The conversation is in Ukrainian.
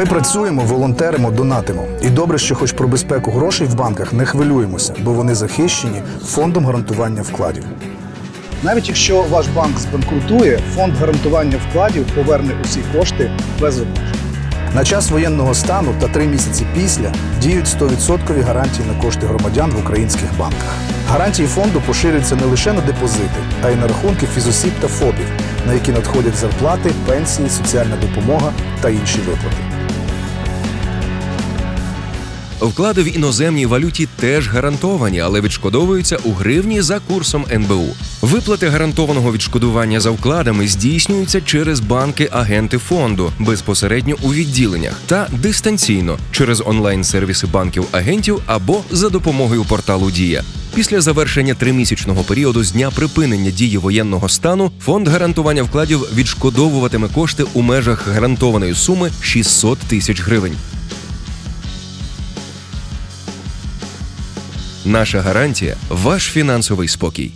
Ми працюємо, волонтеримо, донатимо. І добре, що хоч про безпеку грошей в банках не хвилюємося, бо вони захищені фондом гарантування вкладів. Навіть якщо ваш банк збанкрутує, фонд гарантування вкладів поверне усі кошти без обмежень. На час воєнного стану та три місяці після діють 100% гарантії на кошти громадян в українських банках. Гарантії фонду поширюються не лише на депозити, а й на рахунки фізосіб та ФОПів, на які надходять зарплати, пенсії, соціальна допомога та інші виплати. Вклади в іноземній валюті теж гарантовані, але відшкодовуються у гривні за курсом НБУ. Виплати гарантованого відшкодування за вкладами здійснюються через банки-агенти фонду безпосередньо у відділеннях та дистанційно через онлайн-сервіси банків-агентів або за допомогою порталу Дія. Після завершення тримісячного періоду з дня припинення дії воєнного стану фонд гарантування вкладів відшкодовуватиме кошти у межах гарантованої суми 600 тисяч гривень. Наша гарантія ваш фінансовий спокій.